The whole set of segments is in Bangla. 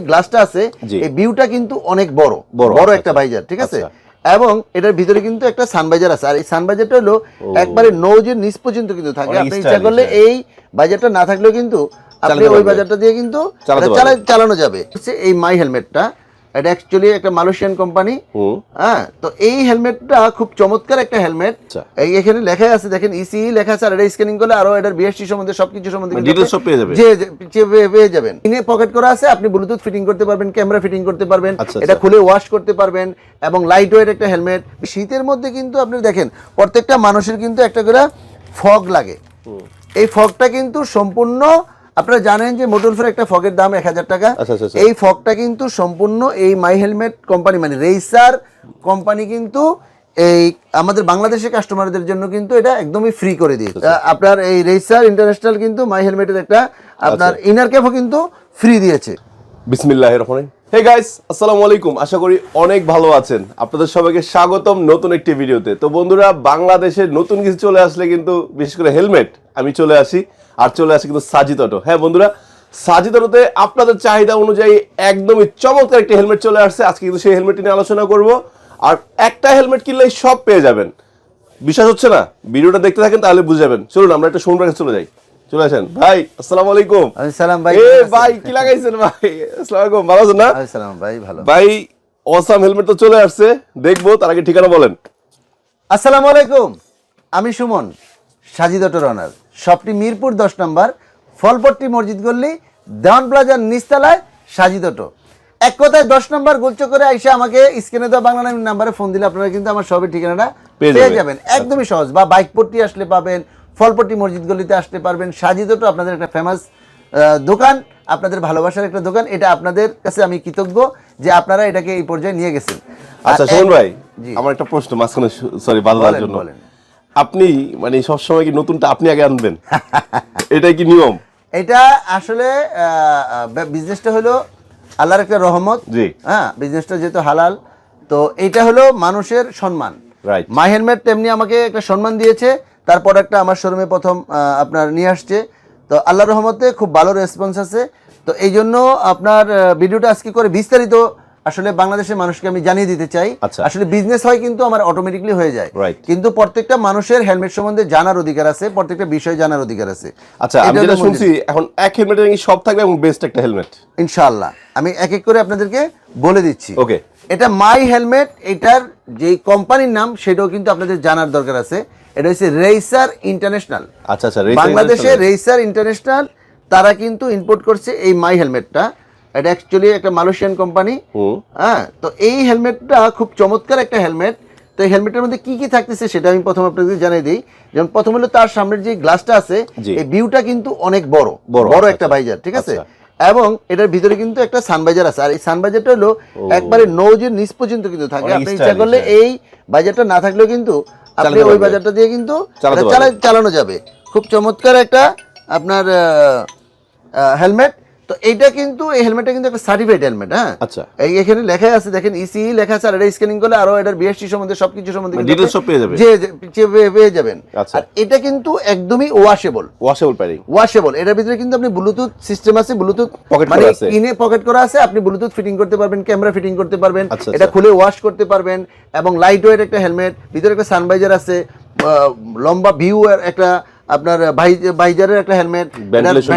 গ্লাসটা আছে এই ভিউটা কিন্তু অনেক বড়। বড়, আচ্ছা, একটা ভাইজার ঠিক আছে? আচ্ছা। এবং এটার ভিতরে কিন্তু একটা সানবাইজার আছে। আর এই সানবাইজারটা হলো একবারে নৌজের নিচ পর্যন্ত কিন্তু থাকে। আপনি ইচ্ছা করলে। এই বাজারটা না থাকলেও কিন্তু আপনি ওই বাজারটা দিয়ে কিন্তু চালানো যাবে। এই মাই হেলমেটটা এটা অ্যাকচুয়ালি একটা মালয়েশিয়ান কোম্পানি হ্যাঁ তো এই হেলমেটটা খুব চমৎকার একটা হেলমেট আচ্ছা। এই এখানে লেখা আছে দেখেন ইসি লেখা আছে আর এটা স্ক্যানিং করলে আরও এটার বিএসটি সম্বন্ধে সবকিছু সম্বন্ধে মানে details আপনি সব পেয়ে যাবে? যে পেয়ে যাবেন ইনে পকেট করা আছে আপনি ব্লুটুথ ফিটিং করতে পারবেন ক্যামেরা ফিটিং করতে পারবেন আচ্ছা, এটা আচ্ছা। খুলে ওয়াশ করতে পারবেন এবং লাইট ওয়েট একটা হেলমেট শীতের মধ্যে কিন্তু আপনি দেখেন প্রত্যেকটা মানুষের কিন্তু একটা করে ফগ লাগে এই ফগটা কিন্তু সম্পূর্ণ আপনারা জানেন যে মোটরফের একটা ফগের দাম এক হাজার টাকা। আচ্ছা, আচ্ছা, আচ্ছা। এই ফগটা কিন্তু সম্পূর্ণ এই মাই হেলমেট কোম্পানি মানে রেইসার কোম্পানি কিন্তু এই আমাদের বাংলাদেশের কাস্টমারদের জন্য কিন্তু এটা একদমই ফ্রি করে দিয়েছে। আপনার এই রেইসার ইন্টারন্যাশনাল কিন্তু মাই হেলমেটের একটা আপনার ইনার ক্যাপও কিন্তু ফ্রি দিয়েছে। বিসমিল্লাহ রহমান হে গাইস আসসালামু আলাইকুম। আশা করি অনেক ভালো আছেন। আপনাদের সবাইকে স্বাগতম নতুন একটি ভিডিওতে। তো বন্ধুরা বাংলাদেশের নতুন কিছু চলে আসলে কিন্তু বিশেষ করে হেলমেট আমি চলে আসি। আর চলে আসি কিন্তু সাজিদ অটো। হ্যাঁ বন্ধুরা সাজিদ অটোতে আপনাদের চাহিদা অনুযায়ী একদমই চমৎকার একটি হেলমেট চলে আসছে। আজকে কিন্তু সেই হেলমেট নিয়ে আলোচনা করব। আর একটা হেলমেট কিনলেই সব পেয়ে যাবেন। বিশ্বাস হচ্ছে না? ভিডিওটা দেখতে থাকেন তাহলে বুঝে যাবেন। চলুন আমরা একটা সোমবার চলে যাই। চলে আসেন। ভাই আসসালামু আলাইকুম। ভাই এ ভাই কি লাগাইছেন ভাই? আসসালামু আলাইকুম ভালো আছেন না? ভাই ভালো। ভাই অসাম হেলমেট তো চলে আসছে। দেখব তার আগে ঠিকানা বলেন। আসসালামু আলাইকুম আমি সুমন। সাজিদ অটো রানার শপটি মিরপুর দশ নম্বর ফলপট্টি মসজিদ গল্লি দেওয়ান প্লাজার নিচতলায় সাজিদ অটো। এক কথায় দশ নম্বর গোলচ করে আইসা আমাকে স্ক্রিনে দেওয়া বাংলা নামের নাম্বারে ফোন দিলে আপনারা কিন্তু আমার সবের ঠিকানাটা পেয়ে যাবেন। একদমই সহজ। বা বাইকপট্টি আসলে পাবেন ফলপট্টি মসজিদ গলিতে আসতে পারবেন। সাজিদ অটো আপনাদের একটা ফেমাস দোকান আপনাদের ভালোবাসার একটা দোকান। এটা আপনাদের কাছে আমি কৃতজ্ঞ যে আপনারা এটাকে এই পর্যায়ে নিয়ে গেছেন। আচ্ছা সুমন ভাই। আমার একটা প্রশ্ন মাঝখানে সরি বাধা জন্য। বলেন। আপনি মানে সবসময় কি নতুনটা আপনি আগে আনবেন? এটাই কি নিয়ম? এটা আসলে বিজনেসটা হলো আল্লাহর একটা রহমত। জি। হ্যাঁ বিজনেসটা যেহেতু হালাল তো এটা হলো মানুষের সম্মান। রাইট মাই হেলমেট তেমনি আমাকে একটা সম্মান দিয়েছে তার প্রোডাক্টটা আমার শোরুমে প্রথম আপনার নিয়ে আসছে। তো আল্লাহর রহমতে খুব ভালো রেসপন্স আছে। তো এই জন্য আপনার ভিডিওটা আজকে করে বিস্তারিত আসলে বাংলাদেশের মানুষকে আমি জানিয়ে দিতে চাই আচ্ছা। আসলে বিজনেস হয় কিন্তু আমার অটোমেটিকলি হয়ে যায়। কিন্তু প্রত্যেকটা মানুষের হেলমেট সম্বন্ধে জানার অধিকার আছে প্রত্যেকটা বিষয় জানার অধিকার আছে। আচ্ছা আমি যেটা শুনছি এখন এক হেলমেটের নাকি সব থাকবে এবং বেস্ট একটা হেলমেট ইনশাআল্লাহ। আমি এক এক করে আপনাদেরকে বলে দিচ্ছি। ওকে এটা মাই হেলমেট এটার যে কোম্পানির নাম সেটাও কিন্তু আপনাদের জানার দরকার আছে। এটা হচ্ছে রেইসার ইন্টারন্যাশনাল আচ্ছা আচ্ছা বাংলাদেশে। রেইসার ইন্টারন্যাশনাল তারা কিন্তু ইম্পোর্ট করছে এই মাই হেলমেটটা এটা অ্যাকচুয়ালি একটা মালয়েশিয়ান কোম্পানি হ্যাঁ তো এই হেলমেটটা খুব চমৎকার একটা হেলমেট তো এই হেলমেটের মধ্যে কি কি থাকতেছে সেটা আমি প্রথম আপনাদের জানিয়ে দিই। যেমন প্রথম হলো তার সামনের যে গ্লাসটা আছে এই ভিউটা কিন্তু অনেক বড় বড়, আচ্ছা, একটা আচ্ছা। বাইজার ঠিক আছে? আচ্ছা। এবং এটার ভিতরে কিন্তু একটা সানবাইজার আছে। আর এই সানবাইজারটা হলো একবারে নৌজের নিচ পর্যন্ত কিন্তু থাকে। আপনি ইচ্ছা করলে হ্যাঁ। এই বাজারটা না থাকলেও কিন্তু আপনি ওই বাজারটা দিয়ে কিন্তু চালানো যাবে। খুব চমৎকার একটা আপনার হেলমেট তো এইটা কিন্তু এই হেলমেটটা কিন্তু একটা সার্টিফাইড হেলমেট হ্যাঁ আচ্ছা। এই এখানে লেখা আছে দেখেন ইসি লেখা আছে আর এটা স্ক্যানিং করলে আরও এটার বিএসটি সম্বন্ধে সবকিছু সম্বন্ধে মানে details আপনি সব পেয়ে যাবে? যে পেয়ে- যাবেন আচ্ছা। আর এটা কিন্তু একদমই ওয়াশেবল ওয়াশেবল প্যারিং ওয়াশেবল এটার ভিতরে কিন্তু আপনি ব্লুটুথ সিস্টেম আছে ব্লুটুথ Pocket মানে কিনে পকেট করা আছে আপনি ব্লুটুথ ফিটিং করতে পারবেন ক্যামেরা ফিটিং করতে পারবেন আচ্ছা, এটা আচ্ছা। খুলে ওয়াশ করতে পারবেন এবং লাইট ওয়েট একটা হেলমেট ভিতরে একটা সানভাইজার আছে লম্বা ভিউ একটা আপনার ভাই- ভাইজারের একটা হেলমেট।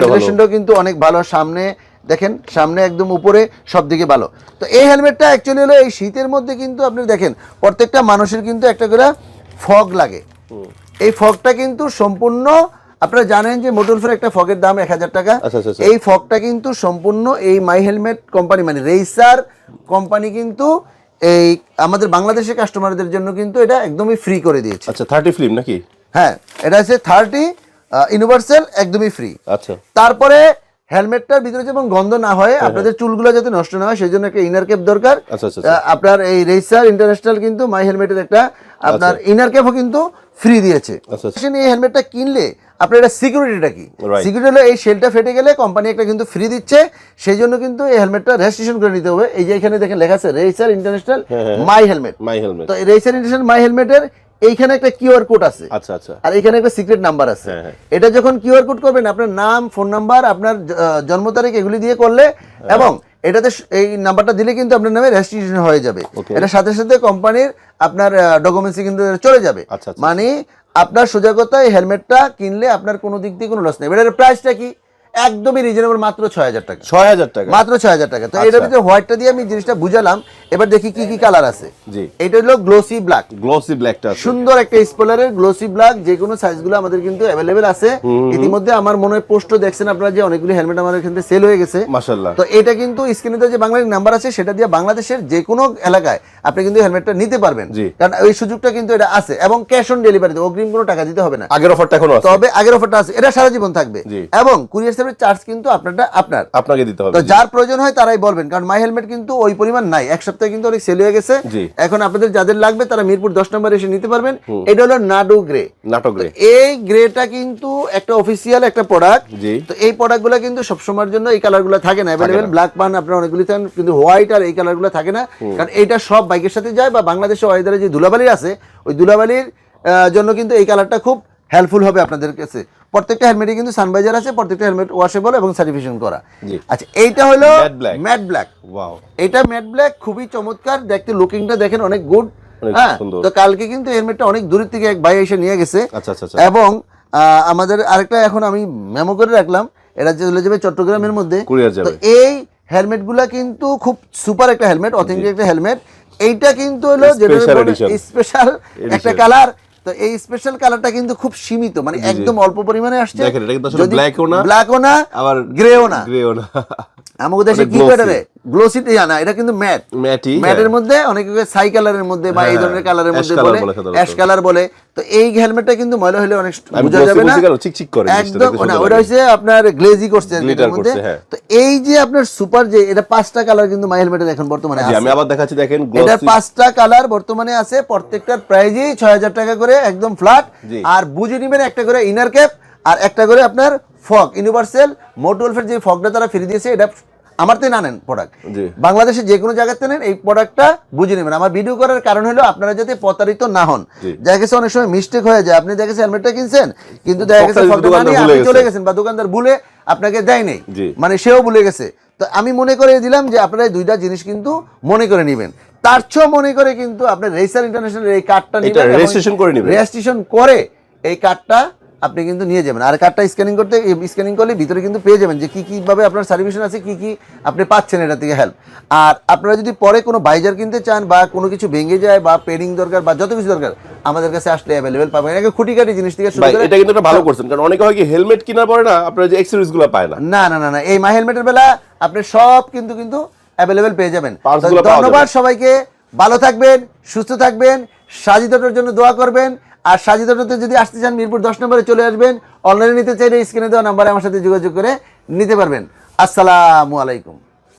ভেন্টিলেশনটাও কিন্তু অনেক ভালো। সামনে দেখেন সামনে একদম উপরে সব দিকে ভালো। তো এই হেলমেটটা অ্যাকচুয়ালি হলো এই শীতের মধ্যে কিন্তু আপনি দেখেন প্রত্যেকটা মানুষের কিন্তু একটা করে ফগ লাগে। এই ফগটা কিন্তু সম্পূর্ণ আপনারা জানেন যে মোটরফের একটা ফগের দাম এক হাজার টাকা। আচ্ছা, আচ্ছা, আচ্ছা। এই ফগটা কিন্তু সম্পূর্ণ এই মাই হেলমেট কোম্পানি মানে রেইসার কোম্পানি কিন্তু এই আমাদের বাংলাদেশের কাস্টমারদের জন্য কিন্তু এটা একদমই ফ্রি করে দিয়েছে। আচ্ছা থার্টি ফিল্ম নাকি? হ্যাঁ এটা হচ্ছে থার্টি ইউনিভার্সাল একদমই ফ্রি আচ্ছা। তারপরে হেলমেটটার ভিতরে যেমন গন্ধ না হয় আপনাদের চুলগুলো যাতে নষ্ট না হয় সেই জন্য একটা ইনার ক্যাপ দরকার। আচ্ছা, আচ্ছা, আচ্ছা। আপনার এই রেসার ইন্টারন্যাশনাল কিন্তু মাই হেলমেটের একটা আপনার ইনার ক্যাপও কিন্তু ফ্রি দিয়েছে। এই হেলমেটটা কিনলে আপনার এটা সিকিউরিটিটা কি? সিকিউরিটি হলো এই শেলটা ফেটে গেলে কোম্পানি একটা কিন্তু ফ্রি দিচ্ছে সেই জন্য কিন্তু এই হেলমেটটা রেজিস্ট্রেশন করে নিতে হবে। এই যে এখানে দেখেন লেখা আছে রেসার ইন্টারন্যাশনাল হ্যাঁ, হ্যাঁ। মাই হেলমেট মাই হেলমেট তো রেসার ইন্টারন্যাশনাল মাই হেলমেটের এইখানে একটা কিউআর কোড আছে। আচ্ছা আচ্ছা। আর এখানে একটা সিক্রেট নাম্বার আছে। হ্যাঁ, হ্যাঁ। এটা যখন কিউআর কোড করবেন আপনার নাম ফোন নাম্বার আপনার জন্ম তারিখ এগুলি দিয়ে করলে হ্যাঁ। এবং এটাতে এই নাম্বারটা দিলে কিন্তু আপনার নামে রেজিস্ট্রেশন হয়ে যাবে। এটা সাথে সাথে কোম্পানির আপনার ডকুমেন্টস কিন্তু চলে যাবে। আচ্ছা, আচ্ছা। মানে আপনার সোজা কথা এই হেলমেটটা কিনলে আপনার কোনো দিক দিয়ে কোনো লস নেই। এটার প্রাইসটা কি? একদমই রিজনেবল মাত্র ছয় হাজার টাকা। ছয় হাজার টাকা। মাত্র ছয় হাজার টাকা। তো আচ্ছা। এটার ভিতরে হোয়াইটটা দিয়ে আমি জিনিসটা বুঝালাম। এবার দেখি কি কি কালার আছে। জি। এটা হলো গ্লোসি ব্ল্যাক গ্লসি ব্ল্যাকটা আছে। সুন্দর একটা স্পলারের গ্লোসি ব্ল্যাক যে কোনো সাইজগুলো আমাদের কিন্তু অ্যাভেলেবেল আছে। ইতিমধ্যে আমার মনে হয় পোস্টও দেখছেন আপনারা যে অনেকগুলি হেলমেট আমাদের এখান থেকে সেল হয়ে গেছে। মাশাআল্লাহ। তো এটা কিন্তু স্ক্রিনে যে বাংলাদেশ নাম্বার আছে সেটা দিয়ে বাংলাদেশের যে কোনো এলাকায় আপনি কিন্তু হেলমেটটা নিতে পারবেন। কারণ ওই সুযোগটা কিন্তু এটা আছে। এবং ক্যাশ অন ডেলিভারি অগ্রিম কোনো টাকা দিতে হবে না। আগের অফারটা এখনও আছে। তবে আগের অফারটা আছে। এটা সারা জীবন থাকবে। জি। এবং কুরিয়ার সার্ভিস চার্জ কিন্তু আপনারটা আপনার। আপনাকে দিতে হবে তো যার প্রয়োজন হয় তারাই বলবেন কারণ মাই হেলমেট কিন্তু ওই পরিমাণ নাই। এক সপ্তাহে কিন্তু অনেক সেল হয়ে গেছে। এখন আপনাদের যাদের লাগবে তারা মিরপুর দশ নম্বর এসে নিতে পারবেন। এটা হলো নাডু গ্রে নাটক রে এই গ্রেটা কিন্তু একটা অফিসিয়াল একটা প্রোডাক্ট তো এই প্রোডাক্টগুলো কিন্তু সবসময়ের জন্য এই কালারগুলো থাকে না। অ্যাভেলেবেল ব্ল্যাক পান আপনার অনেকগুলি থাকেন কিন্তু হোয়াইট আর এই কালারগুলো থাকে না। কারণ এইটা সব বাইকের সাথে যায় বা বাংলাদেশে ওয়েদারে যে ধুলাবালি আছে ওই ধুলাবালির জন্য কিন্তু এই কালারটা খুব হেল্পফুল হবে আপনাদের কাছে। প্রত্যেকটা হেলমেটে কিন্তু সানভাইজার আছে প্রত্যেকটা হেলমেট ওয়াশেবল এবং সার্টিফিকেশন করা। আচ্ছা এইটা হলো ম্যাট ব্ল্যাক ওয়াও এটা ম্যাট ব্ল্যাক খুবই চমৎকার দেখতে লুকিংটা দেখেন অনেক গুড হ্যাঁ তো কালকে কিন্তু হেলমেটটা অনেক দূরের থেকে এক ভাই এসে নিয়ে গেছে। আচ্ছা আচ্ছা আচ্ছা। এবং আমাদের আরেকটা এখন আমি মেমো করে রাখলাম এটা চলে যাবে চট্টগ্রামের মধ্যে। তো এই হেলমেটগুলা কিন্তু খুব সুপার একটা হেলমেট অথেন্টিক একটা হেলমেট এইটা কিন্তু হলো edition। স্পেশাল একটা কালার তো এই স্পেশাল কালারটা কিন্তু খুব সীমিত মানে একদম অল্প পরিমাণে আসছে। দেখেন, এটা কিন্তু আসলে ব্ল্যাকও না, ব্ল্যাকও না আবার গ্রেও না। গ্রেও না। আমাদের দেশে কি glossy। করে গ্লোসি এটা কিন্তু ম্যাট ম্যাটি ম্যাটের মধ্যে অনেকে সাই কালারের মধ্যে বা এই হ্যাঁ, ধরনের কালারের মধ্যে বলে বলে অ্যাশ কালার বলে। তো এই হেলমেটটা কিন্তু ময়লা হলে অনেক বোঝা যাবে না। চিকচিক করে একদম না ওটা হচ্ছে আপনার গ্লেজি করছে আর কি Glitter এটার মধ্যে হ্যাঁ। তো এই যে আপনার সুপার যে এটা পাঁচটা কালার কিন্তু মাই এখন বর্তমানে জি, আছে। আমি আবার দেখাচ্ছি দেখেন গ্লসি পাঁচটা কালার বর্তমানে আছে প্রত্যেকটার প্রাইজই ছয় হাজার টাকা করে একদম ফ্ল্যাট আর বুঝে নিবেন একটা করে ইনার ক্যাপ আর একটা করে আপনার ফগ ইউনিভার্সাল মোটুলফের যে ফগটা তারা ফ্রি দিয়েছে এটা আমার তো না নেন প্রোডাক্ট। বাংলাদেশে যে কোনো জায়গাতে নেন এই প্রোডাক্টটা বুঝে নেবেন। আমার ভিডিও করার কারণ হলো আপনারা যাতে প্রতারিত না হন। দেখা গেছে অনেক সময় মিস্টেক হয়ে যায়। আপনি দেখা গেছে হেলমেটটা কিনছেন কিন্তু দেখা গেছে আপনি চলে গেছেন বা দোকানদার ভুলে আপনাকে দেয় নেই। মানে সেও ভুলে গেছে। তো আমি মনে করে দিলাম যে আপনারা এই দুইটা জিনিস কিন্তু মনে করে নেবেন। তার চেয়েও মনে করে কিন্তু আপনার রেসার ইন্টারন্যাশনাল এই কার্ডটা রেজিস্ট্রেশন করে নিবেন। রেজিস্ট্রেশন করে এই কার্ডটা আপনি কিন্তু নিয়ে যাবেন। আর কার্ডটা স্ক্যানিং করতে স্ক্যানিং করলে ভিতরে কিন্তু পেয়ে যাবেন যে কি কীভাবে আপনার সার্ভিসেশন আছে কি কি আপনি পাচ্ছেন এটা থেকে হেল্প আর আপনারা যদি পরে কোনো বাইজার কিনতে চান বা কোনো কিছু ভেঙে যায় বা পেডিং দরকার বা যত কিছু দরকার আমাদের কাছে আসলে অ্যাভেলেবেল পাবেন। একে খুঁটিকাটি জিনিস থেকে শুরু করে এটা কিন্তু একটা ভালো করছেন কারণ অনেকে হয় কি হেলমেট কেনার পরে না আপনার যে অ্যাক্সেসরিজগুলো পায় না। না না না না এই মাই হেলমেটের বেলা আপনি সব কিন্তু কিন্তু অ্যাভেলেবেল পেয়ে যাবেন। ধন্যবাদ সবাইকে ভালো থাকবেন সুস্থ থাকবেন সাজিদটোর জন্য দোয়া করবেন আর সাজিদটোতে যদি আসতে চান, মিরপুর দশ নম্বরে চলে আসবেন। অনলাইনে নিতে চাইলে স্ক্রিনে দেওয়া নাম্বারে আমার সাথে যোগাযোগ করে নিতে পারবেন। আসসালামু আলাইকুম।